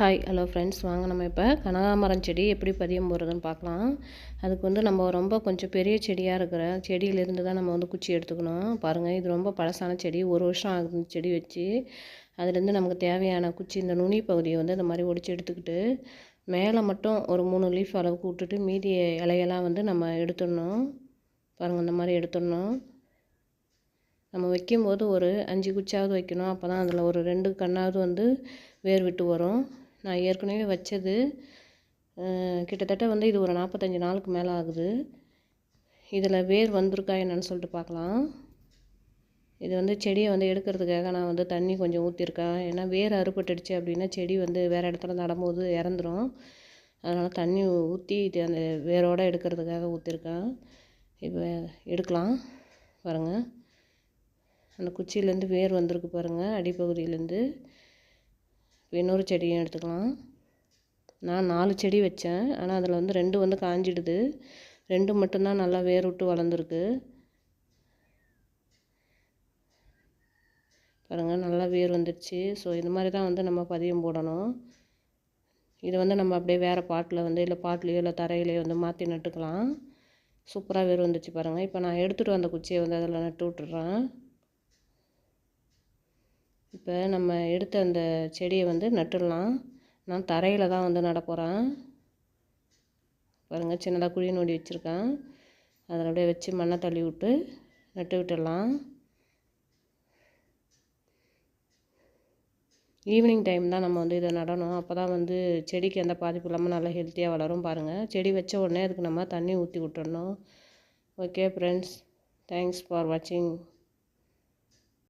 Hi hello friends வாங்க நம்ம இப்போ கனகாமரம் செடி எப்படி பதியம் போடுறதுன்னு பார்க்கலாம். அதுக்கு வந்து நம்ம ரொம்ப கொஞ்சம் பெரிய செடியாக இருக்கிற செடியிலேருந்து தான் நம்ம வந்து குச்சி எடுத்துக்கணும். பாருங்கள் இது ரொம்ப பழசான செடி. ஒரு வருஷம் ஆகுது இந்த செடி வச்சு. அதுலேருந்து நமக்கு தேவையான குச்சி இந்த நுனி பகுதியை வந்து இந்த மாதிரி ஒடிச்சு எடுத்துக்கிட்டு மேலே மட்டும் ஒரு மூணு லீஃப் அளவுக்கு விட்டுட்டு மீதி இலையெல்லாம் வந்து நம்ம எடுத்துடணும். பாருங்கள் இந்த மாதிரி எடுத்துடணும். நம்ம வைக்கும்போது ஒரு அஞ்சு குச்சாவது வைக்கணும். அப்போ தான் அதில் ஒரு ரெண்டு கண்ணாவது வந்து வேர் விட்டு வரும். நான் ஏற்கனவே வச்சது. கிட்டத்தட்ட வந்து இது ஒரு நாற்பத்தஞ்சு நாளுக்கு மேலே ஆகுது. இதில் வேர் வந்திருக்கா என்னன்னு சொல்லிட்டு பார்க்கலாம் இது வந்து செடியை வந்து எடுக்கிறதுக்காக நான் வந்து தண்ணி கொஞ்சம் ஊற்றிருக்கேன் ஏன்னா வேர் அறுபட்டுடுச்சு அப்படின்னா செடி வந்து வேறு இடத்துல நடும்போது இறந்துரும். அதனால் தண்ணி ஊற்றி இது அந்த வேரோடு எடுக்கிறதுக்காக ஊற்றிருக்கேன் இப்போ எடுக்கலாம். பாருங்கள் அந்த குச்சியிலேருந்து வேர் வந்திருக்கு பாருங்கள் அடிப்பகுதியிலேருந்து. இன்னொரு செடியும் எடுத்துக்கலாம். நான் நாலு செடி வச்சேன். ஆனால் அதில் வந்து ரெண்டு வந்து காஞ்சிடுது. ரெண்டு மட்டும்தான் நல்லா வேர் விட்டு வளர்ந்துருக்கு. பாருங்கள் நல்லா வேர் வந்துடுச்சு ஸோ இது மாதிரி தான் வந்து நம்ம பதியம் போடணும். இது வந்து நம்ம அப்படியே வேறு பாட்டில் வந்து இல்லை பாட்லேயோ இல்லை தரையிலையோ வந்து மாற்றி நட்டுக்கலாம். சூப்பராக வேர் வந்துச்சு பாருங்கள் இப்போ நான் எடுத்துகிட்டு வந்த குச்சியை வந்து அதில் நட்டு விட்டுறேன். இப்போ நம்ம எடுத்த அந்த செடியை வந்து நட்டுடலாம். நான் தரையில் தான் வந்து நட போகிறேன் பாருங்கள் சின்னதாக குழி நோண்டி வச்சுருக்கேன். அதில் அப்படியே வச்சு மண்ணை தள்ளி விட்டு நட்டு விட்டுடலாம். ஈவினிங் டைம் தான் நம்ம வந்து இதை நடணும். அப்போ தான் வந்து செடிக்கு எந்த பாதிப்பு இல்லாமல் நல்லா ஹெல்த்தியாக வளரும் பாருங்கள் செடி வச்ச உடனே அதுக்கு நம்ம தண்ணி ஊற்றி விட்டுடணும் ஓகே ஃப்ரெண்ட்ஸ். தேங்க்ஸ் ஃபார் வாட்சிங்.